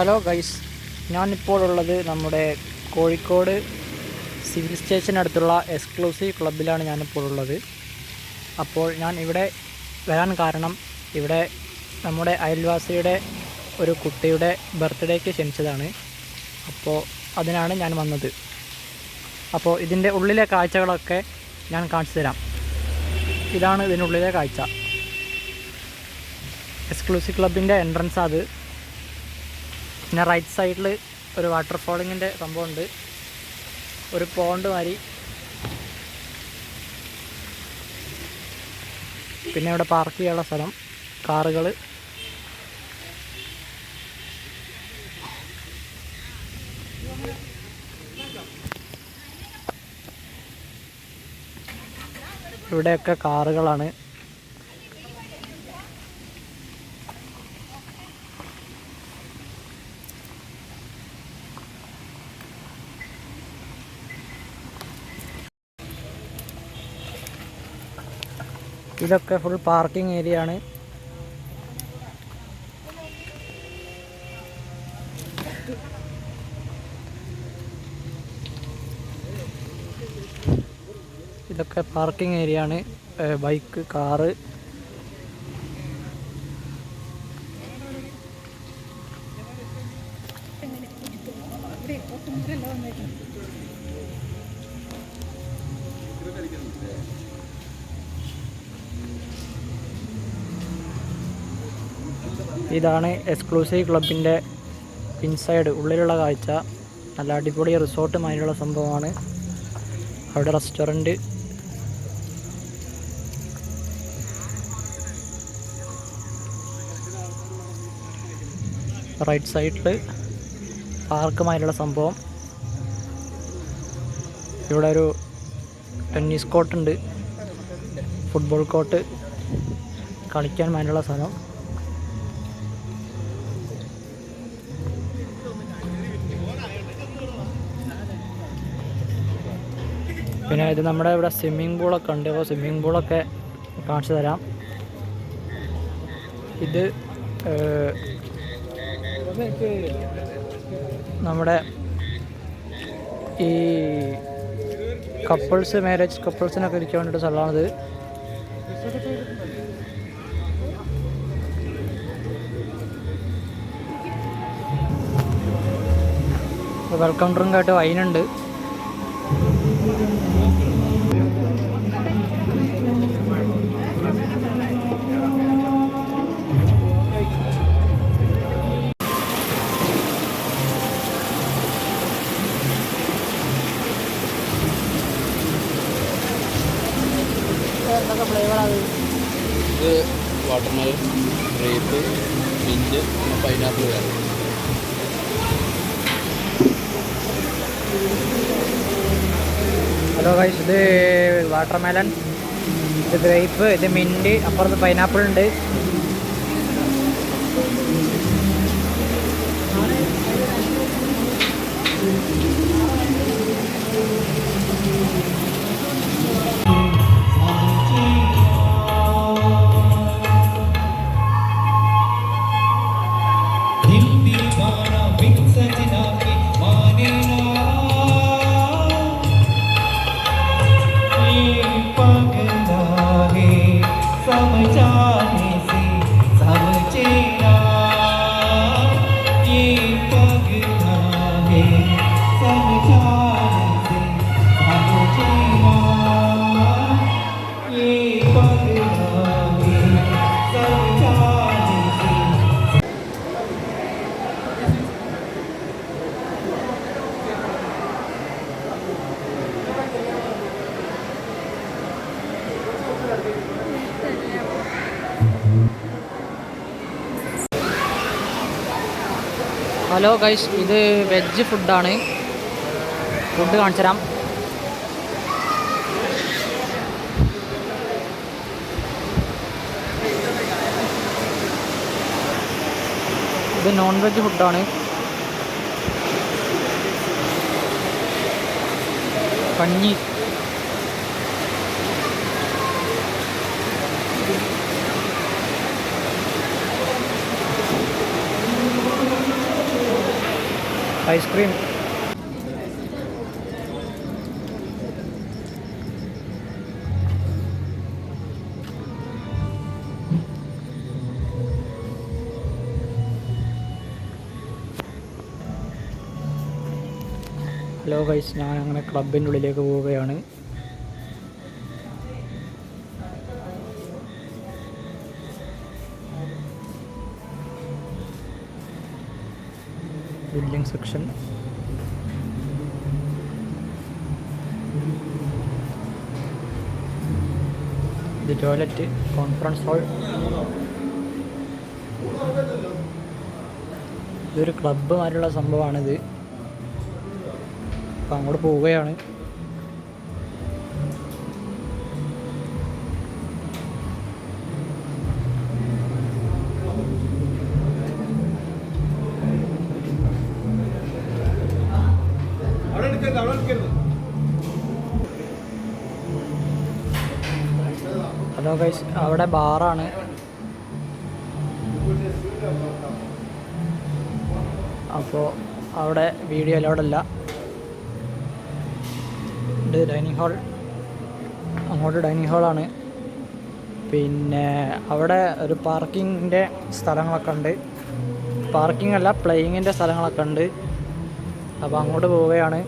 Hello guys ഞാനിപ്പോൾ ഉള്ളത് നമ്മുടെ കോഴിക്കോട് സിവിൽ സ്റ്റേഷനടുത്തുള്ള എക്സ്ക്ലൂസീവ് ക്ലബിലാണ് ഞാനിപ്പോൾ ഉള്ളത്. അപ്പോൾ ഞാൻ ഇവിടെ വരാൻ കാരണം ഇവിടെ നമ്മുടെ അയൽവാസിയുടെ ഒരു കുട്ടിയുടെ ബർത്ത്ഡേക്ക് ക്ഷണിച്ചതാണ്. അപ്പോൾ അതിനാണ് ഞാൻ വന്നത്. അപ്പോൾ ഇതിന്റെ ഉള്ളിലെ കാഴ്ചകളൊക്കെ ഞാൻ കാണിച്ചു തരാം. ഇതാണ് ഇതിനുള്ളിലെ കാഴ്ച. എക്സ്ക്ലൂസീവ് ക്ലബിന്റെ എൻട്രൻസ് അത്. പിന്നെ റൈറ്റ് സൈഡിൽ ഒരു വാട്ടർ ഫോളിങ്ങിന്റെ സംഭവമുണ്ട്. ഒരു പോണ്ട് മാതിരി. പിന്നെ ഇവിടെ പാർക്ക് ചെയ്യാനുള്ള സ്ഥലം കാറുകൾ ഇവിടെയൊക്കെ കാറുകളാണ്. ഇതൊക്കെ ഫുൾ പാർക്കിംഗ് ഏരിയ ആണ്. ഇതൊക്കെ പാർക്കിംഗ് ഏരിയ ആണ്. ബൈക്ക് കാറ് ഇതാണ് എക്സ്ക്ലൂസീവ് ക്ലബിന്റെ ഇൻസൈഡ് ഉള്ളിലുള്ള കാഴ്ച. നല്ല അടിപൊളി റിസോർട്ട് മാതിരിയുള്ള സംഭവമാണ്. അവിടെ റെസ്റ്റോറന്റ്. റൈറ്റ് സൈഡിൽ പാർക്ക് മാതിരിയുള്ള സംഭവം. ഇവിടെ ഒരു ടെന്നീസ് കോർട്ടുണ്ട്. Football court. കളിക്കാൻ മാതിരിയുള്ള സ്ഥലം. പിന്നെ ഇത് നമ്മുടെ ഇവിടെ സ്വിമ്മിംഗ് പൂളൊക്കെ ഉണ്ട്. അപ്പോൾ സ്വിമ്മിംഗ് പൂളൊക്കെ കാണിച്ചു തരാം. ഇത് നമ്മുടെ ഈ കപ്പിൾസ് മാരേജ് കപ്പിൾസിനൊക്കെ ഇരിക്കാൻ വേണ്ടിയിട്ട് സ്ഥലമാണിത്. വെൽക്കം ഡ്രിങ്ക് ആയിട്ട് വൈനുണ്ട് എന്തൊക്കെ ഫ്ലേവറാണ് ഇത് വാട്ടർമെലൺ ഗ്രേപ്പ് മിഞ്ച് പിന്നെ പൈനാപ്പിൾ വേറെ. ഹലോ ഗൈസ് ഇത് വാട്ടർ മെലൺ ഇത് ഗ്രേപ്പ് ഇത് മിന്റ് അപ്പുറത്ത് പൈനാപ്പിൾ ഉണ്ട്. ഹലോ ഗൈസ് ഇത് വെജ് ഫുഡാണ് ഫുഡ് കാണിച്ചു തരാം ഇത് നോൺ വെജ് ഫുഡാണ് കഞ്ഞി ഐസ്ക്രീം. ഹലോ ഗൈസ് ഞാൻ അങ്ങനെ ക്ലബിന്റെ ഉള്ളിലേക്ക് പോവുകയാണ്. ബില്ലിംഗ് സെക്ഷൻ ഇത് ടോയ്ലറ്റ് കോൺഫറൻസ് ഹാൾ ഇതൊരു ക്ലബ്ബ് മാതിരിയുള്ള സംഭവമാണിത്. അപ്പം അങ്ങോട്ട് പോവുകയാണ്. ഹലോ ഗൈസ് അവിടെ ബാറാണ് അപ്പോൾ അവിടെ വീഡിയോ അലൗഡ് അല്ല. ഇത് ഡൈനിങ് ഹാൾ അങ്ങോട്ട് ഡൈനിങ് ഹാളാണ് പിന്നെ അവിടെ ഒരു പാർക്കിങ്ങിന്റെ സ്ഥലങ്ങളൊക്കെ ഉണ്ട്. പാർക്കിംഗ് അല്ല പ്ലേയിങ്ങിന്റെ സ്ഥലങ്ങളൊക്കെ ഉണ്ട്. അപ്പോൾ അങ്ങോട്ട് പോവുകയാണ്.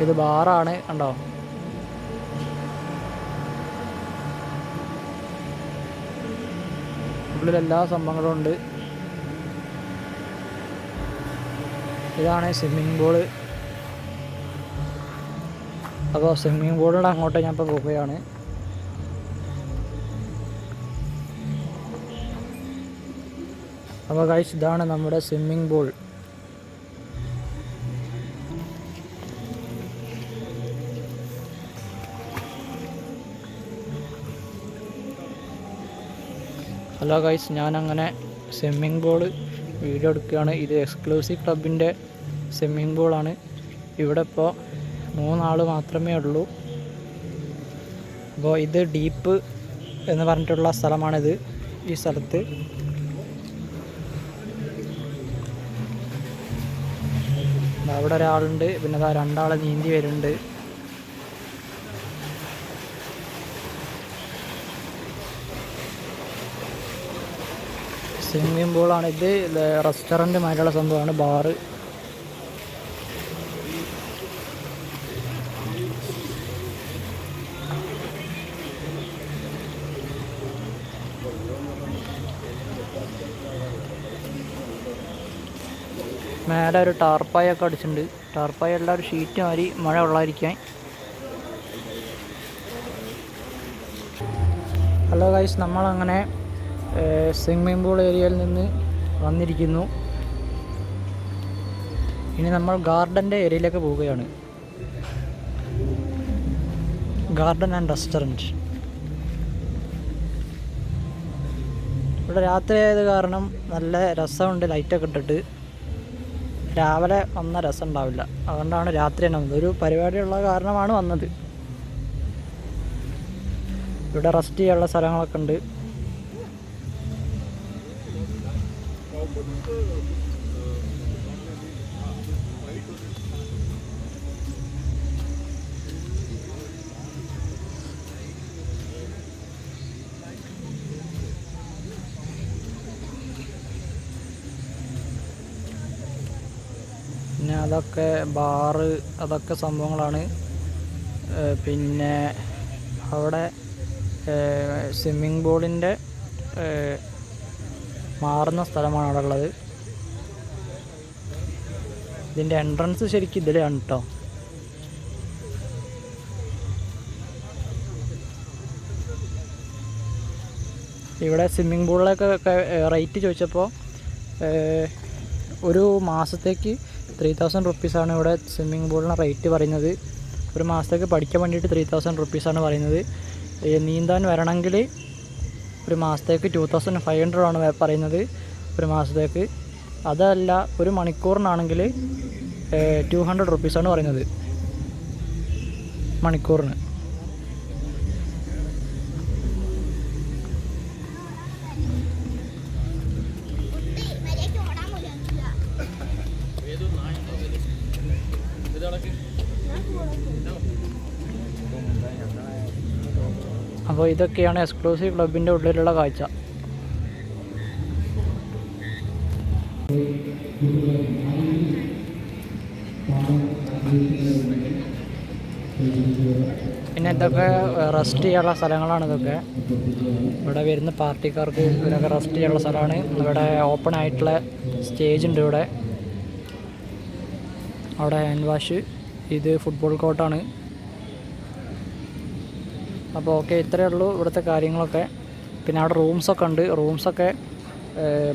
ഇത് ബാറാണ് കണ്ടോ? ഉള്ളിൽ എല്ലാ സംഭവങ്ങളും ഉണ്ട്. ഇതാണ് സ്വിമ്മിംഗ് പൂൾ. അപ്പോൾ സ്വിമ്മിംഗ് പൂളിന്റെ അങ്ങോട്ട് ഞാൻ ഇപ്പോൾ പോവുകയാണ്. അപ്പോൾ ഗൈസ് ഇതാണ് നമ്മുടെ സ്വിമ്മിംഗ് പൂൾ. ഹലോ ഗൈസ് ഞാനങ്ങനെ സ്വിമ്മിംഗ് പൂൾ വീഡിയോ എടുക്കുകയാണ്. ഇത് എക്സ്ക്ലൂസീവ് ക്ലബിന്റെ സ്വിമ്മിംഗ് പൂളാണ് ഇവിടെ ഇപ്പോൾ മൂന്നാൾ മാത്രമേ ഉള്ളൂ. അപ്പോൾ ഇത് ഡീപ്പ് എന്ന് പറഞ്ഞിട്ടുള്ള സ്ഥലമാണിത്. ഈ സ്ഥലത്ത് അവിടെ ഒരാളുണ്ട്. പിന്നെ രണ്ടാൾ നീന്തി വരുന്നുണ്ട്. സ്വിമ്മിംഗ് പൂളാണ് ഇത് റെസ്റ്റോറന്റ് മാതിരിയുള്ള സംഭവമാണ്. ബാറ്. മേലെ ഒരു ടാർപ്പായൊക്കെ അടിച്ചിട്ടുണ്ട്. ടാർപ്പായ എല്ലാം ഒരു ഷീറ്റ് മാതിരി മഴ ഉള്ളായിരിക്കാൻ ഹലോ ഗൈസ് നമ്മളങ്ങനെ സ്വിമ്മിംഗ് പൂൾ ഏരിയയിൽ നിന്ന് വന്നിരിക്കുന്നു. ഇനി നമ്മൾ ഗാർഡന്റെ ഏരിയയിലേക്ക് പോവുകയാണ്. ഗാർഡൻ ആൻഡ് റെസ്റ്റോറന്റ് ഇവിടെ രാത്രി ആയത് കാരണം നല്ല രസമുണ്ട് ലൈറ്റൊക്കെ ഇട്ടിട്ട്. രാവിലെ വന്ന രസം ഉണ്ടാവില്ല. അതുകൊണ്ടാണ് രാത്രി തന്നെ വന്നത്. ഒരു പരിപാടിയുള്ള കാരണമാണ് വന്നത്. ഇവിടെ റെസ്റ്റ് ചെയ്യാനുള്ള സ്ഥലങ്ങളൊക്കെ ഉണ്ട്. പിന്നെ അതൊക്കെ ബാറ് അതൊക്കെ സംഭവങ്ങളാണ്. പിന്നെ അവിടെ സ്വിമ്മിംഗ് പൂളിന്റെ മാറുന്ന സ്ഥലമാണ് അവിടെ ഉള്ളത്. ഇതിന്റെ എൻട്രൻസ് ശരിക്കും ഇതിലാണ് കേട്ടോ ഇവിടെ സ്വിമ്മിംഗ് പൂളിലൊക്കെ റേറ്റ് ചോദിച്ചപ്പോൾ ഒരു മാസത്തേക്ക് ത്രീ തൗസൻഡ് റുപ്പീസാണ് ഇവിടെ സ്വിമ്മിംഗ് പൂളിന് റേറ്റ് പറയുന്നത്. ഒരു മാസത്തേക്ക് പഠിക്കാൻ വേണ്ടിയിട്ട് ത്രീ തൗസൻഡ് റുപ്പീസാണ് പറയുന്നത്. നീന്താൻ വരണമെങ്കിൽ ഒരു മാസത്തേക്ക് ടു തൗസൻഡ് ഫൈവ് ഹൺഡ്രഡ് ആണ് പറയുന്നത് ഒരു മാസത്തേക്ക്. അതല്ല ഒരു മണിക്കൂറിനാണെങ്കിൽ ടു ഹൺഡ്രഡ് റുപ്പീസാണ് പറയുന്നത്. മണിക്കൂറിന്. അപ്പോൾ ഇതൊക്കെയാണ് എക്സ്ക്ലൂസീവ് ക്ലബിന്റെ ഉള്ളിലുള്ള കാഴ്ച. പിന്നെ ഇതൊക്കെ റെസ്റ്റ് ചെയ്യാനുള്ള സ്ഥലങ്ങളാണ് ഇതൊക്കെ. ഇവിടെ വരുന്ന പാർട്ടിക്കാർക്ക് ഇവരൊക്കെ റെസ്റ്റ് ചെയ്യാനുള്ള സ്ഥലമാണ്. ഇവിടെ ഓപ്പൺ ആയിട്ടുള്ള സ്റ്റേജ് ഉണ്ട് ഇവിടെ. അവിടെ ഹാൻഡ് വാഷ് ഇത് ഫുട്ബോൾ കോർട്ടാണ്. അപ്പോൾ ഓക്കെ ഇത്രയേ ഉള്ളൂ ഇവിടുത്തെ കാര്യങ്ങളൊക്കെ. പിന്നെ അവിടെ റൂംസൊക്കെ ഉണ്ട്. റൂംസൊക്കെ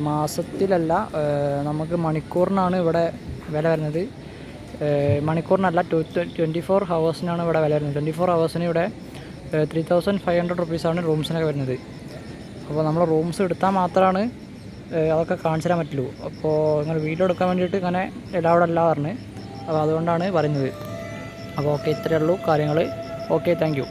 മാസത്തിലല്ല നമുക്ക് മണിക്കൂറിനാണ് ഇവിടെ വില വരുന്നത്. മണിക്കൂറിനല്ല ടു ട്വന്റി ഫോർ ഹവേഴ്സിനാണ് ഇവിടെ വില വരുന്നത്. ട്വന്റി ഫോർ ഹവേഴ്സിന് ഇവിടെ ത്രീ തൗസൻഡ് ഫൈവ് ഹൺഡ്രഡ് റുപ്പീസാണ് റൂംസിനൊക്കെ വരുന്നത്. അപ്പോൾ നമ്മൾ റൂംസ് എടുത്താൽ മാത്രമാണ് അതൊക്കെ കാണിച്ചു തരാൻ പറ്റുള്ളൂ. അപ്പോൾ നിങ്ങൾ വീഡിയോ എടുക്കാൻ വേണ്ടിയിട്ട് ഇങ്ങനെ എല്ലാവരും അല്ല പറഞ്ഞ്. അപ്പോൾ അതുകൊണ്ടാണ് പറയുന്നത്. അപ്പോൾ ഓക്കെ ഇത്രയേ ഉള്ളൂ കാര്യങ്ങൾ. Okay thank